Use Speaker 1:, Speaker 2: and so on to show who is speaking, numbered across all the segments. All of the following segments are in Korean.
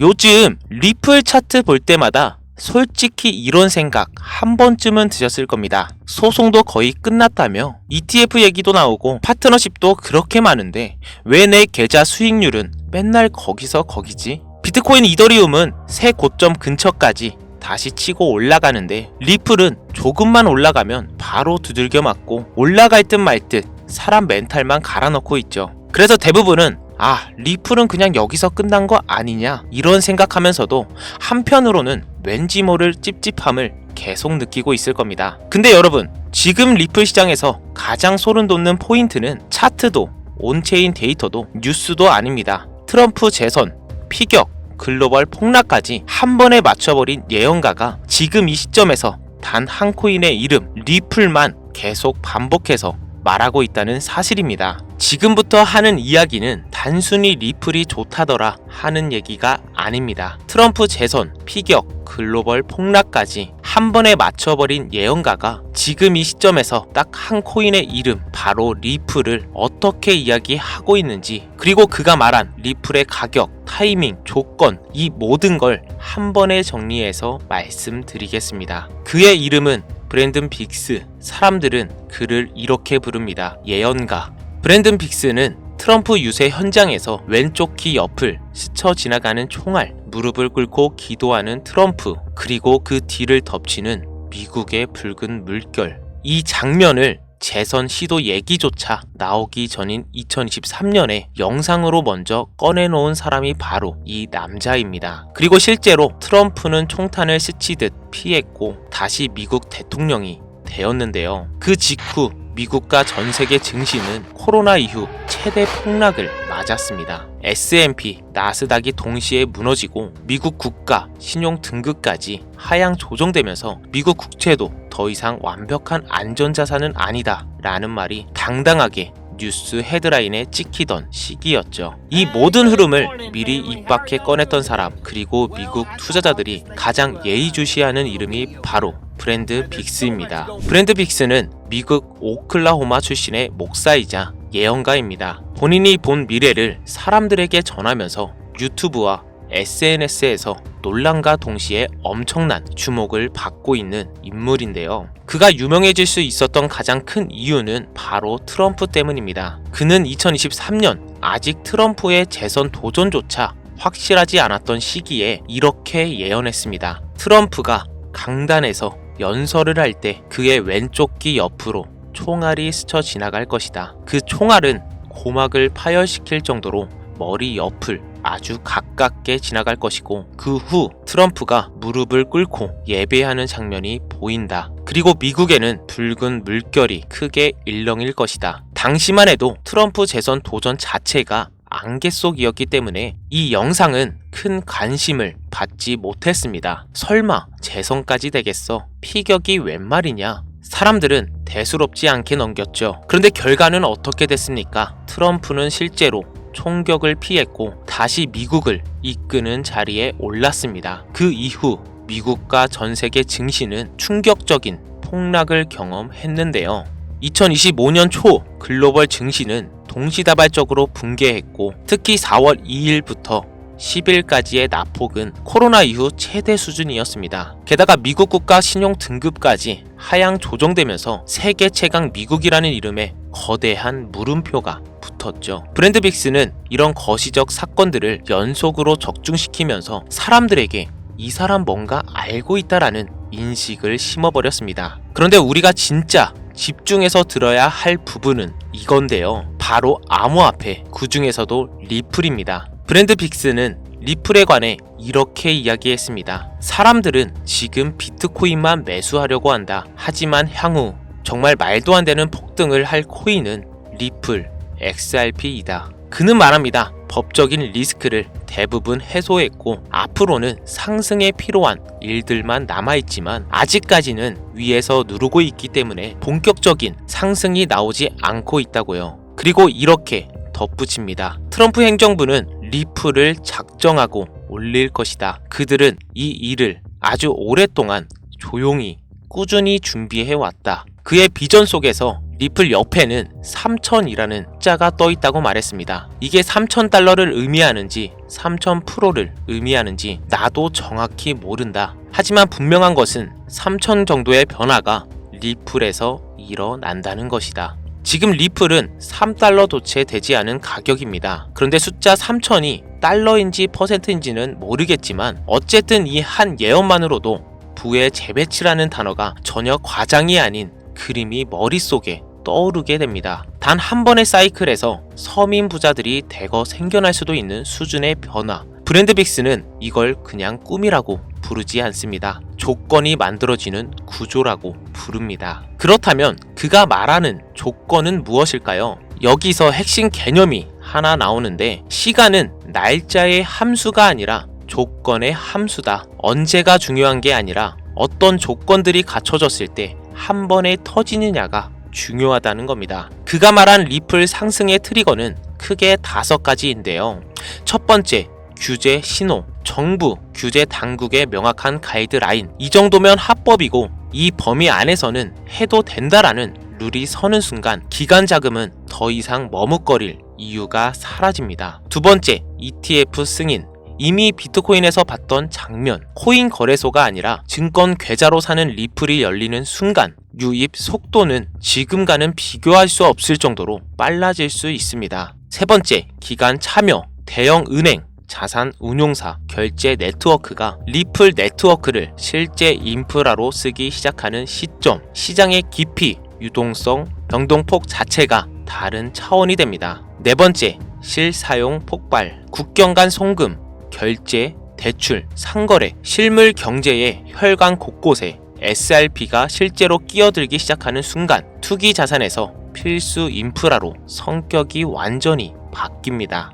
Speaker 1: 요즘 리플 차트 볼 때마다 솔직히 이런 생각 한 번쯤은 드셨을 겁니다. 소송도 거의 끝났다며 ETF 얘기도 나오고 파트너십도 그렇게 많은데 왜 내 계좌 수익률은 맨날 거기서 거기지? 비트코인 이더리움은 새 고점 근처까지 다시 치고 올라가는데 리플은 조금만 올라가면 바로 두들겨 맞고 올라갈 듯 말듯 사람 멘탈만 갈아넣고 있죠. 그래서 대부분은 아, 리플은 그냥 여기서 끝난 거 아니냐 이런 생각하면서도 한편으로는 왠지 모를 찝찝함을 계속 느끼고 있을 겁니다. 근데 여러분, 지금 리플 시장에서 가장 소름 돋는 포인트는 차트도 온체인 데이터도 뉴스도 아닙니다. 트럼프 재선, 피격, 글로벌 폭락까지 한 번에 맞춰버린 예언가가 지금 이 시점에서 단 한 코인의 이름 리플만 계속 반복해서 말하고 있다는 사실입니다. 지금부터 하는 이야기는 단순히 리플이 좋다더라 하는 얘기가 아닙니다. 트럼프 재선, 피격, 글로벌 폭락까지 한 번에 맞춰버린 예언가가 지금 이 시점에서 딱 한 코인의 이름, 바로 리플을 어떻게 이야기하고 있는지, 그리고 그가 말한 리플의 가격, 타이밍, 조건, 이 모든 걸 한 번에 정리해서 말씀드리겠습니다. 그의 이름은 브랜든 빅스. 사람들은 그를 이렇게 부릅니다. 예언가. 브랜든 빅스는 트럼프 유세 현장에서 왼쪽 키 옆을 스쳐 지나가는 총알, 무릎을 꿇고 기도하는 트럼프, 그리고 그 뒤를 덮치는 미국의 붉은 물결. 이 장면을 재선 시도 얘기조차 나오기 전인 2023년에 영상으로 먼저 꺼내놓은 사람이 바로 이 남자입니다. 그리고 실제로 트럼프는 총탄을 스치듯 피했고 다시 미국 대통령이 되었는데요. 그 직후 미국과 전 세계 증시는 코로나 이후 최대 폭락을 맞았습니다. S&P, 나스닥이 동시에 무너지고 미국 국가 신용 등급까지 하향 조정되면서 미국 국채도 더 이상 완벽한 안전자산은 아니다 라는 말이 당당하게 뉴스 헤드라인에 찍히던 시기였죠. 이 모든 흐름을 미리 입 밖에 꺼냈던 사람, 그리고 미국 투자자들이 가장 예의주시하는 이름이 바로 브랜드 빅스입니다. 브랜드 빅스는 미국 오클라호마 출신의 목사이자 예언가입니다. 본인이 본 미래를 사람들에게 전하면서 유튜브와 SNS에서 논란과 동시에 엄청난 주목을 받고 있는 인물인데요. 그가 유명해질 수 있었던 가장 큰 이유는 바로 트럼프 때문입니다. 그는 2023년 아직 트럼프의 재선 도전조차 확실하지 않았던 시기에 이렇게 예언했습니다. 트럼프가 강단에서 연설을 할 때 그의 왼쪽 귀 옆으로 총알이 스쳐 지나갈 것이다. 그 총알은 고막을 파열시킬 정도로 머리 옆을 아주 가깝게 지나갈 것이고 그 후 트럼프가 무릎을 꿇고 예배하는 장면이 보인다. 그리고 미국에는 붉은 물결이 크게 일렁일 것이다. 당시만 해도 트럼프 재선 도전 자체가 안개 속이었기 때문에 이 영상은 큰 관심을 받지 못했습니다. 설마 재선까지 되겠어? 피격이 웬 말이냐? 사람들은 대수롭지 않게 넘겼죠. 그런데 결과는 어떻게 됐습니까? 트럼프는 실제로 총격을 피했고 다시 미국을 이끄는 자리에 올랐습니다. 그 이후 미국과 전 세계 증시는 충격적인 폭락을 경험했는데요. 2025년 초 글로벌 증시는 동시다발적으로 붕괴했고 특히 4월 2일부터 10일까지의 낙폭은 코로나 이후 최대 수준이었습니다. 게다가 미국 국가 신용 등급까지 하향 조정되면서 세계 최강 미국이라는 이름에 거대한 물음표가 붙었죠. 브랜드 빅스는 이런 거시적 사건들을 연속으로 적중시키면서 사람들에게 이 사람 뭔가 알고 있다라는 인식을 심어버렸습니다. 그런데 우리가 진짜 집중해서 들어야 할 부분은 이건데요. 바로 암호화폐, 그 중에서도 리플입니다. 브랜드 빅스는 리플에 관해 이렇게 이야기했습니다. 사람들은 지금 비트코인만 매수하려고 한다. 하지만 향후 정말 말도 안 되는 폭등을 할 코인은 리플, XRP이다. 그는 말합니다. 법적인 리스크를 대부분 해소했고 앞으로는 상승에 필요한 일들만 남아있지만 아직까지는 위에서 누르고 있기 때문에 본격적인 상승이 나오지 않고 있다고요. 그리고 이렇게 덧붙입니다. 트럼프 행정부는 리플을 작정하고 올릴 것이다. 그들은 이 일을 아주 오랫동안 조용히 꾸준히 준비해 왔다. 그의 비전 속에서 리플 옆에는 3천이라는 숫자가 떠 있다고 말했습니다. 이게 3천 달러를 의미하는지 3천 프로를 의미하는지 나도 정확히 모른다. 하지만 분명한 것은 3천 정도의 변화가 리플에서 일어난다는 것이다. 지금 리플은 3달러 도체 되지 않은 가격입니다. 그런데 숫자 3000이 달러인지 퍼센트인지는 모르겠지만 어쨌든 이 한 예언만으로도 부의 재배치라는 단어가 전혀 과장이 아닌 그림이 머릿속에 떠오르게 됩니다. 단 한 번의 사이클에서 서민 부자들이 대거 생겨날 수도 있는 수준의 변화. 브랜드 빅스는 이걸 그냥 꿈이라고 부르지 않습니다. 조건이 만들어지는 구조라고 부릅니다. 그렇다면 그가 말하는 조건은 무엇일까요? 여기서 핵심 개념이 하나 나오는데 시간은 날짜의 함수가 아니라 조건의 함수다. 언제가 중요한 게 아니라 어떤 조건들이 갖춰졌을 때 한 번에 터지느냐가 중요하다는 겁니다. 그가 말한 리플 상승의 트리거는 크게 다섯 가지인데요. 첫 번째, 규제 신호, 정부, 규제 당국의 명확한 가이드라인. 이 정도면 합법이고 이 범위 안에서는 해도 된다라는 룰이 서는 순간 기간 자금은 더 이상 머뭇거릴 이유가 사라집니다. 두 번째, ETF 승인. 이미 비트코인에서 봤던 장면, 코인 거래소가 아니라 증권 계좌로 사는 리플이 열리는 순간 유입 속도는 지금과는 비교할 수 없을 정도로 빨라질 수 있습니다. 세 번째, 기간 참여, 대형 은행, 자산 운용사, 결제 네트워크가 리플 네트워크를 실제 인프라로 쓰기 시작하는 시점, 시장의 깊이, 유동성, 변동폭 자체가 다른 차원이 됩니다. 네 번째, 실사용 폭발, 국경 간 송금, 결제, 대출, 상거래, 실물 경제의 혈관 곳곳에 SRP가 실제로 끼어들기 시작하는 순간 투기 자산에서 필수 인프라로 성격이 완전히 바뀝니다.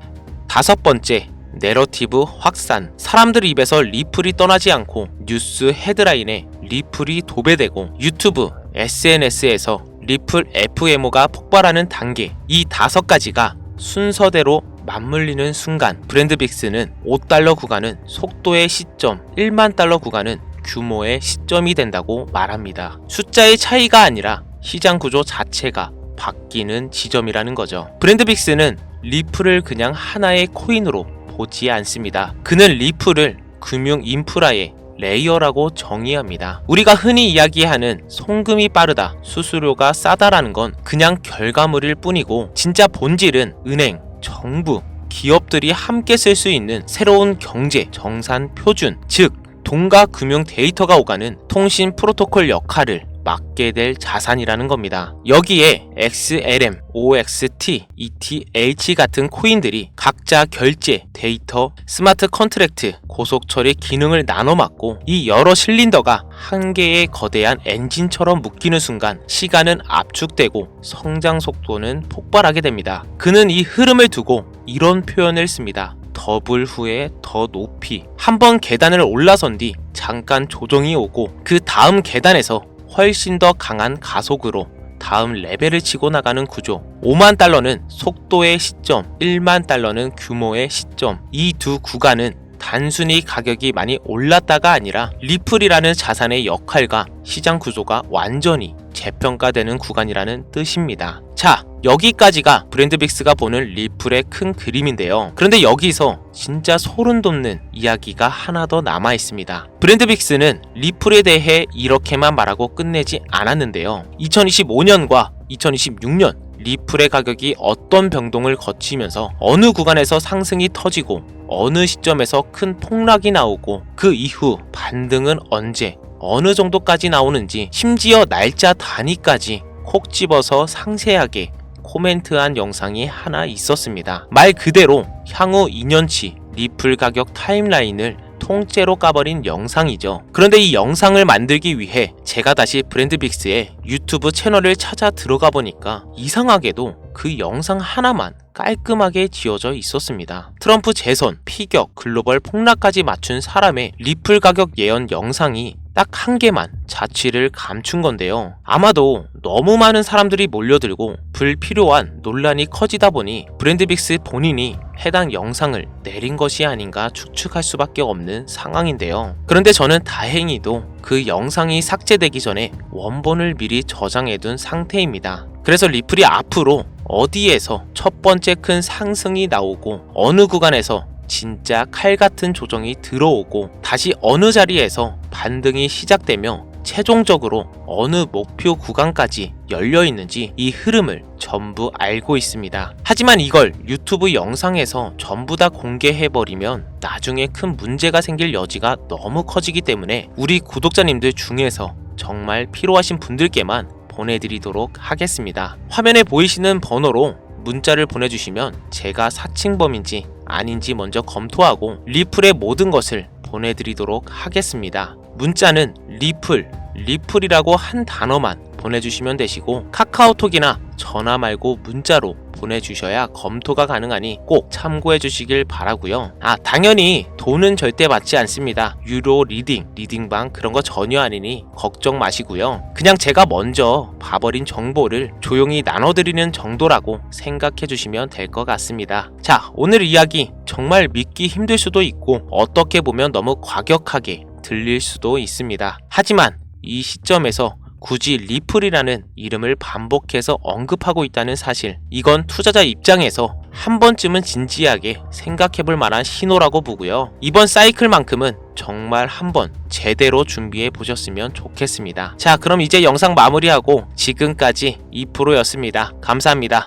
Speaker 1: 다섯 번째, 내러티브 확산. 사람들 입에서 리플이 떠나지 않고 뉴스 헤드라인에 리플이 도배되고 유튜브, SNS에서 리플 FMO가 폭발하는 단계. 이 다섯 가지가 순서대로 맞물리는 순간 브랜드 빅스는 5달러 구간은 속도의 시점, 1만 달러 구간은 규모의 시점이 된다고 말합니다. 숫자의 차이가 아니라 시장 구조 자체가 바뀌는 지점이라는 거죠. 브랜드 빅스는 리플을 그냥 하나의 코인으로 보지 않습니다. 그는 리플을 금융 인프라의 레이어라고 정의합니다. 우리가 흔히 이야기하는 송금이 빠르다, 수수료가 싸다라는 건 그냥 결과물일 뿐이고 진짜 본질은 은행, 정부, 기업들이 함께 쓸 수 있는 새로운 경제 정산 표준, 즉 동가 금융 데이터가 오가는 통신 프로토콜 역할을 맡게 될 자산이라는 겁니다. 여기에 XLM, OXT, ETH 같은 코인들이 각자 결제, 데이터, 스마트 컨트랙트, 고속 처리 기능을 나눠 맡고 이 여러 실린더가 한 개의 거대한 엔진처럼 묶이는 순간 시간은 압축되고 성장 속도는 폭발하게 됩니다. 그는 이 흐름을 두고 이런 표현을 씁니다. 더블 후에 더 높이 한 번 계단을 올라선 뒤 잠깐 조정이 오고 그 다음 계단에서 훨씬 더 강한 가속으로 다음 레벨을 치고 나가는 구조. 5만 달러는 속도의 시점, 1만 달러는 규모의 시점. 이 두 구간은 단순히 가격이 많이 올랐다가 아니라 리플이라는 자산의 역할과 시장 구조가 완전히 재평가되는 구간이라는 뜻입니다. 자, 여기까지가 브랜드빅스가 보는 리플의 큰 그림인데요. 그런데 여기서 진짜 소름 돋는 이야기가 하나 더 남아 있습니다. 브랜드빅스는 리플에 대해 이렇게만 말하고 끝내지 않았는데요. 2025년과 2026년 리플의 가격이 어떤 변동을 거치면서 어느 구간에서 상승이 터지고 어느 시점에서 큰 폭락이 나오고 그 이후 반등은 언제 어느 정도까지 나오는지 심지어 날짜 단위까지 콕 집어서 상세하게 코멘트한 영상이 하나 있었습니다. 말 그대로 향후 2년치 리플 가격 타임라인을 통째로 까버린 영상이죠. 그런데 이 영상을 만들기 위해 제가 다시 브랜드빅스의 유튜브 채널을 찾아 들어가 보니까 이상하게도 그 영상 하나만 깔끔하게 지어져 있었습니다. 트럼프 재선, 피격, 글로벌 폭락까지 맞춘 사람의 리플 가격 예언 영상이 딱 한 개만 자취를 감춘 건데요. 아마도 너무 많은 사람들이 몰려들고 불필요한 논란이 커지다 보니 브랜드빅스 본인이 해당 영상을 내린 것이 아닌가 추측할 수밖에 없는 상황인데요. 그런데 저는 다행히도 그 영상이 삭제되기 전에 원본을 미리 저장해둔 상태입니다. 그래서 리플이 앞으로 어디에서 첫 번째 큰 상승이 나오고 어느 구간에서 진짜 칼 같은 조정이 들어오고 다시 어느 자리에서 반등이 시작되며 최종적으로 어느 목표 구간까지 열려 있는지 이 흐름을 전부 알고 있습니다. 하지만 이걸 유튜브 영상에서 전부 다 공개해버리면 나중에 큰 문제가 생길 여지가 너무 커지기 때문에 우리 구독자님들 중에서 정말 필요하신 분들께만 보내드리도록 하겠습니다. 화면에 보이시는 번호로 문자를 보내주시면 제가 사칭범인지 아닌지 먼저 검토하고 리플의 모든 것을 보내드리도록 하겠습니다. 문자는 리플, 리플이라고 한 단어만 보내주시면 되시고 카카오톡이나 전화 말고 문자로 보내주셔야 검토가 가능하니 꼭 참고해 주시길 바라고요. 아 당연히 돈은 절대 받지 않습니다. 유료 리딩, 리딩방 그런 거 전혀 아니니 걱정 마시고요. 그냥 제가 먼저 봐버린 정보를 조용히 나눠드리는 정도라고 생각해 주시면 될 것 같습니다. 자 오늘 이야기 정말 믿기 힘들 수도 있고 어떻게 보면 너무 과격하게 들릴 수도 있습니다. 하지만 이 시점에서 굳이 리플이라는 이름을 반복해서 언급하고 있다는 사실, 이건 투자자 입장에서 한 번쯤은 진지하게 생각해 볼 만한 신호라고 보고요. 이번 사이클만큼은 정말 한번 제대로 준비해 보셨으면 좋겠습니다. 자, 그럼 이제 영상 마무리하고 지금까지 2%였습니다. 감사합니다.